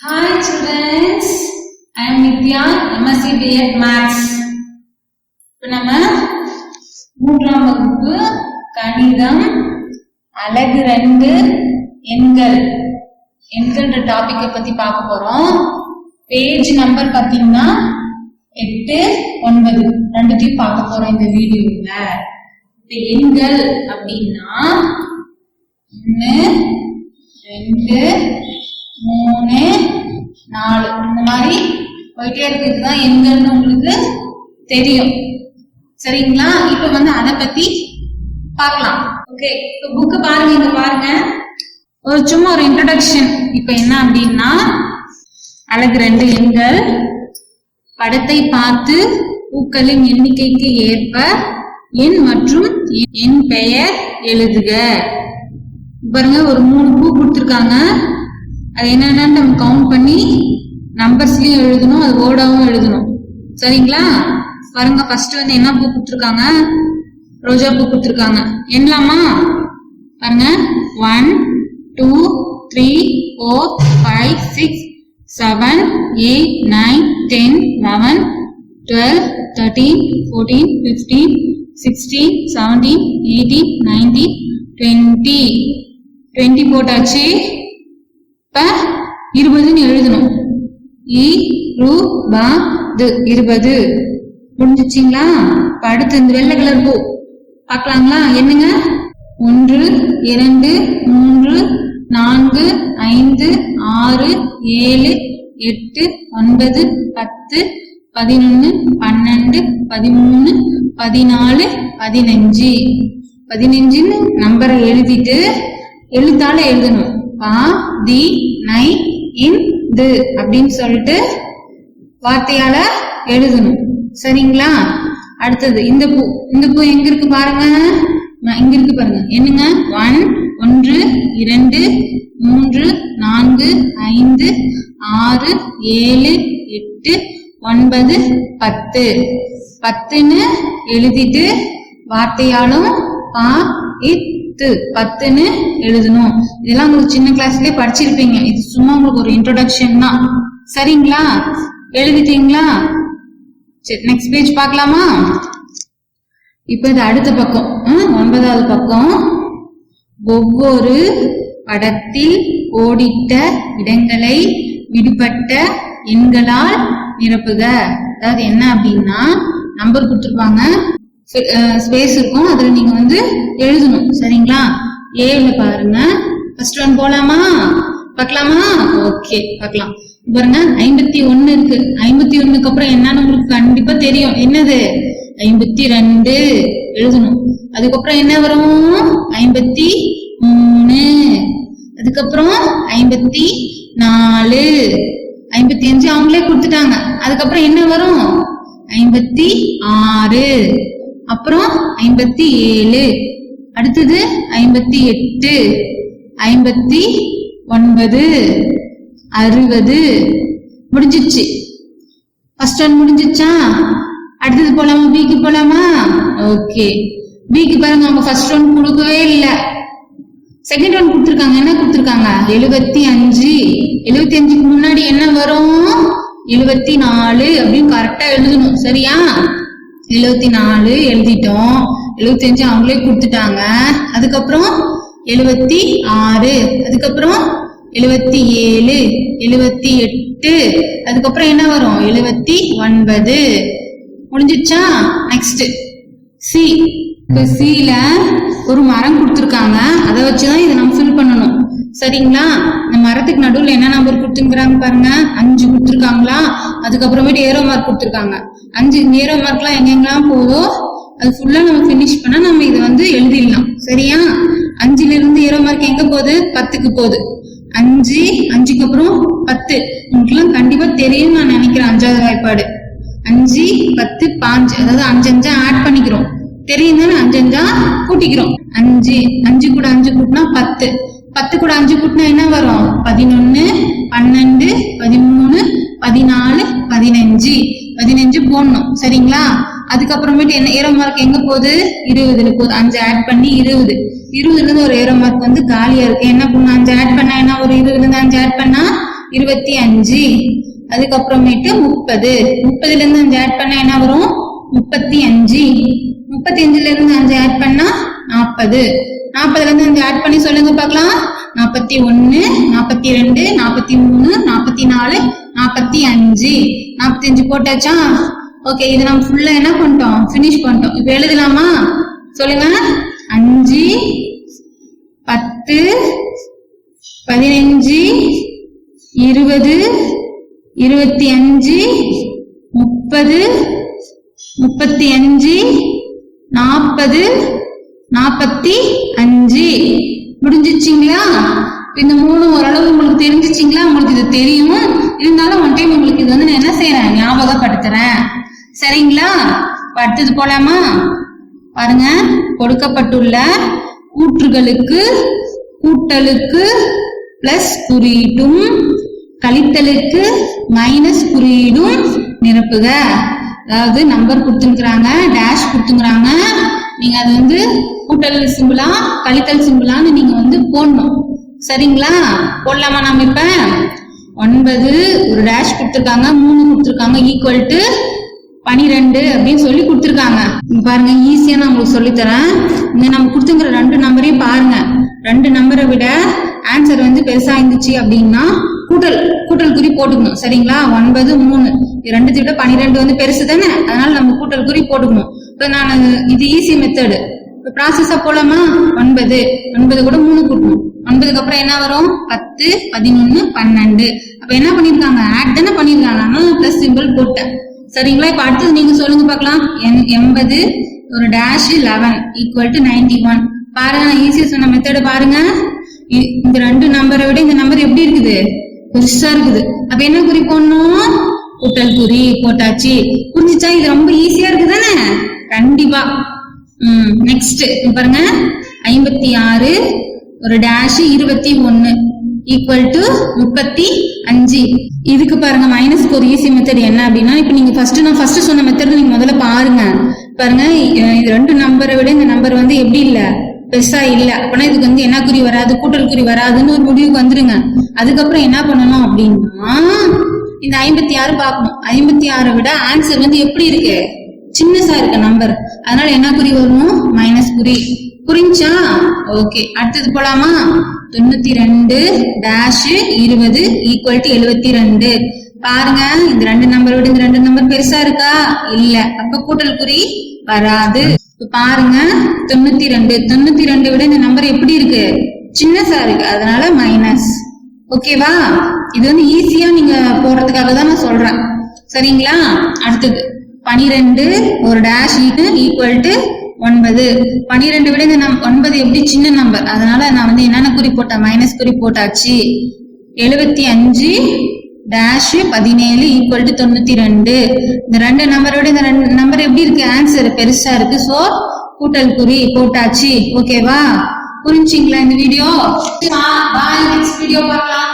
Hi students, I am Nithya, MSc B.Ed Maths. இப்போ நம்ம மூன்றாம் வகுப்பு கணிதம் அழகு ரெண்டு எண்கள். எண்கள்ன்ற டாபிக்கை பத்தி பார்க்க போறோம். பேஜ் நம்பர் பாத்தீங்கன்னா எட்டு ஒன்பது. ரெண்டுத்தையும் பார்க்க போறோம் இந்த வீடியோல. இப்போ எண்கள் அப்படின்னா ஒன்று ரெண்டு மூணு நாலு. இந்த மாதிரி போயிட்டே இருக்கிறது தான் எங்கன்னு உங்களுக்கு தெரியும். சரிங்களா? இப்போ வந்து அதை பத்தி பார்க்கலாம். ஓகே இப்போ புக்கு பாருங்க இங்க பாருங்க. ஒரு சும்மா ஒரு இன்ட்ரடக்ஷன் இப்போ என்ன அப்படின்னா அழகு ரெண்டு எண்கள். படத்தை பார்த்து பூக்களின் எண்ணிக்கைக்கு ஏற்ப எண் மற்றும் என் பெயர் எழுதுக. பாருங்க ஒரு மூணு பூ கொடுத்துருக்காங்க. அது என்னென்னு நம்ம கவுண்ட் பண்ணி நம்பர்ஸ்லையும் எழுதணும் அது வேர்டாகவும் எழுதணும். சரிங்களா? பாருங்க ஃபர்ஸ்ட் வந்து என்ன பூ கொடுத்துருக்காங்க? ரோஜா பூ கொடுத்துருக்காங்க. என்னலாமா? பாருங்க. One two three four five six seven eight nine ten eleven twelve thirteen fourteen fifteen sixteen seventeen eighteen nineteen twenty twenty போட்டாச்சு. இப்ப இருபதுன்னு எழுதணும். இ ரு ப து. இருபது. முடிஞ்சிச்சிங்களா? இப்ப அடுத்து இந்த வெள்ளை கலர் பூ. பார்க்கலாங்களா? என்னங்க? ஒன்று இரண்டு மூன்று நான்கு ஐந்து ஆறு ஏழு எட்டு ஒன்பது பத்து பதினொன்று பன்னெண்டு பதிமூணு பதினாலு பதினஞ்சு. பதினஞ்சுன்னு நம்பரை எழுதிட்டு எழுத்தால எழுதணும். பா தி நை இன் து அப்படின்னு சொல்லிட்டு வார்த்தையால எழுதணும். சரிங்களா? அடுத்தது இந்த பூ இந்த பூ எங்க இருக்கு பாருங்க? இங்க இருக்கு பாருங்க. என்னங்க? ஒன் ஒன்று இரண்டு மூன்று நான்கு ஐந்து ஆறு ஏழு எட்டு ஒன்பது பத்து. பத்துன்னு எழுதிட்டு வார்த்தையாலும் பா பத்து பத்துன்னு எழுதணும். இதெல்லாம் உங்களுக்கு சின்ன கிளாஸ்லயே படிச்சிருப்பீங்க. இது சும்மா உங்களுக்கு ஒரு இன்ட்ரோடக்ஷன் தான். சரிங்களா? எழுதிட்டீங்களா? சரி நெக்ஸ்ட் பேஜ் பார்க்கலாமா? இப்ப இது அடுத்த பக்கம். ம், ஒன்பதாவது பக்கம். ஒவ்வொரு படத்தில் ஓடிட்ட இடங்களை விடுபட்ட எண்களால் நிரப்புக. அதாவது என்ன அப்படின்னா நம்பர் கொடுத்துருப்பாங்க. ஸ்பேஸ் uh, இருக்கும். அதுல நீங்க வந்து எழுதணும். சரிங்களா? ஏல பாருங்க. ஃபர்ஸ்ட் ஒன் போலாமா? பார்க்கலாமா? ஓகே பார்க்கலாம். பாருங்க ஐம்பத்தி ஒன்னு இருக்கு. ஐம்பத்தி ஒண்ணுக்கு அப்புறம் என்னன்னு உங்களுக்கு கண்டிப்பா தெரியும். என்னது? ஐம்பத்தி ரெண்டு. எழுதணும். அதுக்கப்புறம் என்ன வரும்? ஐம்பத்தி மூணு. அதுக்கப்புறம் ஐம்பத்தி நாலு. ஐம்பத்தி அஞ்சு அவங்களே கொடுத்துட்டாங்க. அதுக்கப்புறம் என்ன வரும்? ஐம்பத்தி ஆறு. அப்புறம் ஐம்பத்தி ஏழு அடுத்தது ஐம்பத்தி எட்டு ஐம்பத்தி ஒன்பது அறுபது. முடிஞ்சிச்சு. ஃபர்ஸ்ட் ஒன் முடிஞ்சிச்சா? அடுத்தது போலாமா? பிக்கு போலாமா? ஓகே பிக்கு பாருங்க அவங்க ஃபர்ஸ்ட் ஒன் கொடுக்கவே இல்லை. செகண்ட் ஒன் கொடுத்துருக்காங்க. என்ன கொடுத்துருக்காங்க? எழுபத்தி அஞ்சு எழுபத்தி அஞ்சுக்கு முன்னாடி என்ன வரும்? எழுபத்தி நாலு அப்படின்னு கரெக்டா எழுதணும். சரியா? எழுபத்தி நாலு எழுதிட்டோம். எழுபத்தி அஞ்சு அவங்களே கொடுத்துட்டாங்க. அதுக்கப்புறம் எழுபத்தி ஆறு அதுக்கப்புறம் எழுபத்தி ஏழு எழுபத்தி எட்டு அதுக்கப்புறம் என்ன வரும்? எழுபத்தி ஒன்பது முடிஞ்சிச்சா நெக்ஸ்ட் சி இப்போ சில ஒரு மரம் கொடுத்துருக்காங்க. அதை வச்சுதான் இதை நம்ம ஃபில் பண்ணணும். சரிங்களா? இந்த மரத்துக்கு நடுவில் என்ன நம்பர் கொடுத்துருக்காங்க பாருங்க. அஞ்சு கொடுத்துருக்காங்களா? அதுக்கப்புறமேட்டு ஏரோ மார்க் கொடுத்துருக்காங்க. அஞ்சு ஏரோ மார்க்லாம் எங்கெங்கெல்லாம் போதோ அது ஃபுல்லா நம்ம ஃபினிஷ் பண்ணா நம்ம இதை வந்து எழுதிடலாம். சரியா? அஞ்சுல இருந்து ஏரோ மார்க் எங்க போகுது? பத்துக்கு போகுது. அஞ்சு அஞ்சுக்கு அப்புறம் பத்து. உங்களுக்குலாம் கண்டிப்பா தெரியும் நான் நினைக்கிறேன் அஞ்சாவது வாய்ப்பாடு. அஞ்சு பத்து பாஞ்சு. அதாவது அஞ்சு அஞ்சா ஆட் பண்ணிக்கிறோம். தெரியும் தானே? அஞ்சு அஞ்சா கூட்டிக்கிறோம். அஞ்சு அஞ்சு கூட அஞ்சு கூட்டினா பத்து. பத்து கூட அஞ்சு கூட்டினா என்ன வரும்? பதினொன்னு பன்னெண்டு பதிமூணு பதினாலு பதினஞ்சு பதினஞ்சு போடணும். சரிங்களா? அதுக்கப்புறமேட்டு என்ன ஏரோ மார்க் எங்க போகுது? இருபதுல போகுது. அஞ்சு ஆட் பண்ணி இருபது. இருபதுல இருந்து ஒரு ஏரோ மார்க் வந்து காலியா இருக்கு. என்ன பண்ண அஞ்சு ஆட் பண்ணா என்ன ஒரு இருபதுல இருந்து அஞ்சு ஆட் பண்ணா இருபத்தி அஞ்சு. அதுக்கப்புறமேட்டு முப்பது. முப்பதுல இருந்து அஞ்சு ஆட் பண்ணா என்ன வரும்? முப்பத்தி அஞ்சு. முப்பத்தி அஞ்சுல இருந்து அஞ்சு ஆட் பண்ணா நாற்பது நாற்பதுல இருந்து அஞ்சு ஆட் பண்ணி சொல்லுங்க பார்க்கலாம். நாற்பத்தி ஒன்னு நாற்பத்தி ரெண்டு நாற்பத்தி மூணு நாற்பத்தி நாலு நாற்பத்தி அஞ்சு. நாற்பத்தி அஞ்சு போட்டாச்சா? ஓகே இது நம்ம ஃபுல்லா என்ன பண்ணிட்டோம்? ஃபினிஷ் பண்ணிட்டோம். இப்போ எழுதலாமா? சொல்லுங்க. அஞ்சு பத்து பதினஞ்சு இருபது இருபத்தி அஞ்சு முப்பது முப்பத்தி அஞ்சு நாற்பது நாற்பத்தி அஞ்சு. முடிஞ்சிச்சிங்களா இந்த மூணு ஓரளவு உங்களுக்கு தெரிஞ்சிச்சிங்களா உங்களுக்கு இது தெரியும்? இருந்தாலும் ஒன் டைம் உங்களுக்கு இது வந்து நான் என்ன செய்யறேன் ஞாபகப்படுத்துறேன். சரிங்களா? அடுத்தது போலாமா? பாருங்க. கொடுக்கப்பட்டுள்ள கூற்றுகளுக்கு கூட்டலுக்கு பிளஸ் குறியீட்டும் கழித்தலுக்கு மைனஸ் குறியீடும் நிரப்புக. அதாவது நம்பர் கொடுத்துருக்குறாங்க டேஷ் கொடுத்துங்கிறாங்க நீங்க அது வந்து கூட்டல் சிம்பிளா கழித்தல் சிம்பிளான்னு நீங்க வந்து போடணும். சரிங்களா? போடலாமா நாம இப்ப? ஒன்பது ஒரு டேஷ் கொடுத்துருக்காங்க மூணு கொடுத்துருக்காங்க ஈக்குவல் டு பனிரெண்டு அப்படின்னு சொல்லி கொடுத்துருக்காங்க. பாருங்க ஈஸியா நான் உங்களுக்கு சொல்லித் தரேன் இங்க நம்ம கொடுத்துங்கிற ரெண்டு நம்பரையும் பாருங்க. ரெண்டு நம்பரை விட ஆன்சர் வந்து பெருசா இருந்துச்சு அப்படின்னா கூட்டல் கூட்டல் குறி போட்டுக்கணும். சரிங்களா? ஒன்பது மூணு. இது ரெண்டுத்தை விட பனிரெண்டு வந்து பெருசு தானே? அதனால நம்ம கூட்டல் குறி போட்டுக்கணும். இப்போ நான் இது ஈஸி மெத்தடு ப்ராசஸா போலாமா? ஒன்பது. ஒன்பது கூட மூணு கூட்டணும். ஒன்பதுக்கு அப்புறம் என்ன வரும்? பத்து பதினொன்னு பன்னெண்டு. அப்ப என்ன பண்ணிருக்காங்க? ஆட் தானே பண்ணிருக்காங்க. ஆனால் பிளஸ் சிம்பிள் போட்டேன். சரிங்களா? இப்ப அடுத்தது நீங்க சொல்லுங்க பார்க்கலாம். எண்பது ஒரு dash eleven equal to ninety one பாருங்க நான் ஈஸியா சொன்ன மெத்தடு பாருங்க. இ- இந்த ரெண்டு நம்பரை விட இந்த நம்பர் எப்படி இருக்குது? பெருசா இருக்குது. அப்ப என்ன குறி போடணும்? கூட்டல் குறி போட்டாச்சு. புரிஞ்சுச்சா? இது ரொம்ப ஈஸியா இருக்குதானே? கண்டிப்பா. நெக்ஸ்ட் பாருங்க. ஐம்பத்தி ஆறு ஒரு டேஷ் இருபத்தி ஒன்னு ஈக்குவல் டு முப்பத்தி அஞ்சு. இதுக்கு பாருங்க மைனஸ்க்கு ஒரு ஈஸி மெத்தட் என்ன அப்படின்னா இப்போ நீங்க ஃபர்ஸ்ட் நான் ஃபர்ஸ்ட் சொன்ன மெத்தட் நீங்க முதல்ல பாருங்க. பாருங்க இது ரெண்டு நம்பரை விட இந்த நம்பர் வந்து எப்படி இல்ல? பெருசா இல்ல. அப்பனா இதுக்கு வந்து என்ன குறி வராது? கூட்டல் குறி வராதுன்னு ஒரு முடிவுக்கு வந்துருங்க. அதுக்கப்புறம் என்ன பண்ணணும் அப்படின்னா இந்த ஐம்பத்தி ஆறு பார்க்கணும். ஐம்பத்தி ஆறை விட ஆன்சர் வந்து எப்படி இருக்கு? சின்னசா இருக்க நம்பர் அதனால என்ன குறி வரும்? மைனஸ் குறி. புரிஞ்சா ஓகே அடுத்தது போலாமா? தொண்ணூத்தி ரெண்டு டேஷ் இருபது ஈக்குவல் டு எழுபத்தி ரெண்டு பாருங்க இந்த ரெண்டு நம்பர் விட இந்த ரெண்டு நம்பர் பெருசா இருக்கா? இல்ல. அப்ப கூட்டல் குறி வராது. பாருங்க தொண்ணூத்தி ரெண்டு தொண்ணூத்தி ரெண்டு விட இந்த நம்பர் எப்படி இருக்கு? சின்னசா இருக்கு. அதனால மைனஸ் ஓகேவா இது வந்து ஈஸியா நீங்க போடுறதுக்காக தான் நான் சொல்றேன். சரிங்களா? அடுத்தது. பனிரெண்டு ஒரு டேஷ் ஈக்குவல் டு ஒன்பது. பனிரெண்டு விட இந்த நம் ஒன்பது எப்படி சின்ன நம்பர் அதனால நான் வந்து என்னென்ன குறி போட்டேன் மைனஸ் குறி போட்டாச்சு. எழுபத்தி அஞ்சு டேஷ் பதினேழு ஈக்குவல் டு தொண்ணூத்தி ரெண்டு. இந்த ரெண்டு நம்பரோட இந்த ரெண்டு நம்பர் எப்படி இருக்கு? ஆன்சர் பெருசா இருக்கு. சோ கூட்டல் குறி போட்டாச்சு. ஓகேவா புரிஞ்சுங்களா இந்த வீடியோ பாய் நெக்ஸ்ட் வீடியோ பார்க்கலாம்.